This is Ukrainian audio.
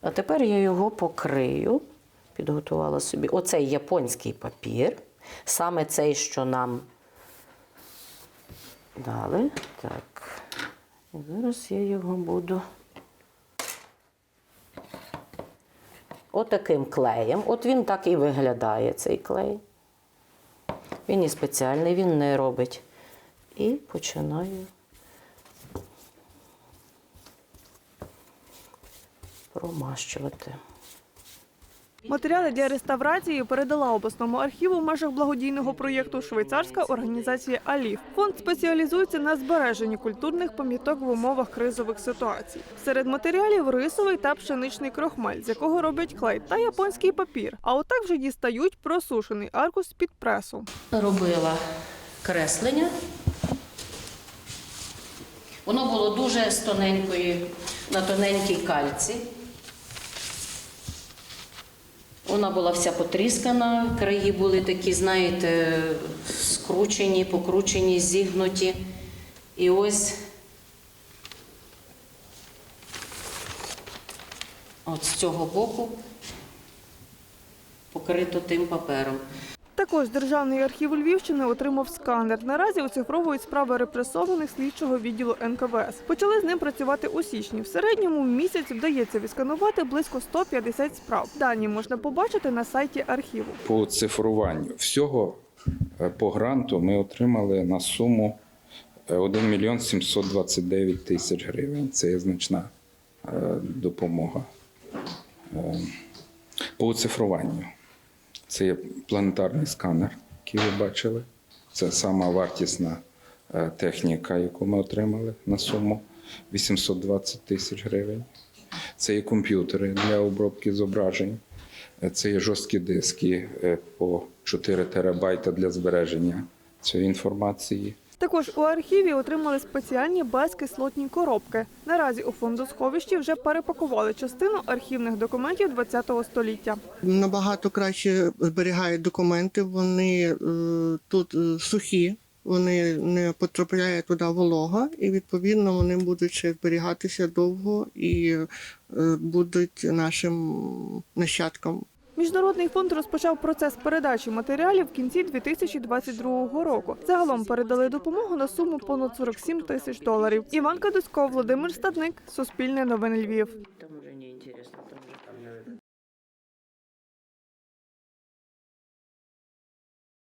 А тепер я його покрию. Підготувала собі оцей японський папір. Саме цей, що нам дали. Так. І зараз я його буду. Отаким клеєм. От він так і виглядає, цей клей. Він і спеціальний, він не робить. І починаю промащувати. Матеріали для реставрації передала обласному архіву в межах благодійного проєкту швейцарська організація Аліф. Фонд спеціалізується на збереженні культурних пам'яток в умовах кризових ситуацій. Серед матеріалів рисовий та пшеничний крохмаль, з якого роблять клей, та японський папір. А отак вже дістають просушений аркус під пресу. робила креслення. Воно було дуже з тоненької, на тоненькій кальці. Вона була вся потріскана, краї були такі, знаєте, скручені, покручені, зігнуті. І ось от з цього боку покрито тим папером. Також Державний архів Львівщини отримав сканер. Наразі оцифровують справи репресованих слідчого відділу НКВС. Почали з ним працювати у січні. В середньому в місяць вдається відсканувати близько 150 справ. Дані можна побачити на сайті архіву. по цифруванню. Всього е, по гранту ми отримали на суму е, 1 мільйон 729 тисяч гривень. Це є значна е, допомога. Е, По цифруванню. Це є планетарний сканер, який ви бачили. Це сама вартісна е, техніка, яку ми отримали на суму 820 тисяч гривень. Це є комп'ютери для обробки зображень. Е, Це є жорсткі диски е, по 4 терабайта для збереження цієї інформації. Також у архіві отримали спеціальні безкислотні коробки. Наразі у фондосховищі вже перепакували частину архівних документів ХХ століття. набагато краще зберігають документи. Вони е, тут е, сухі, вони не потрапляє туди волога, і відповідно вони будуть ще зберігатися довго і е, будуть нашим нащадкам Міжнародний фонд розпочав процес передачі матеріалів в кінці 2022 року. Загалом передали допомогу на суму понад 47 тисяч доларів. Іван Кадусько, Володимир Стадник, Суспільне новини Львів.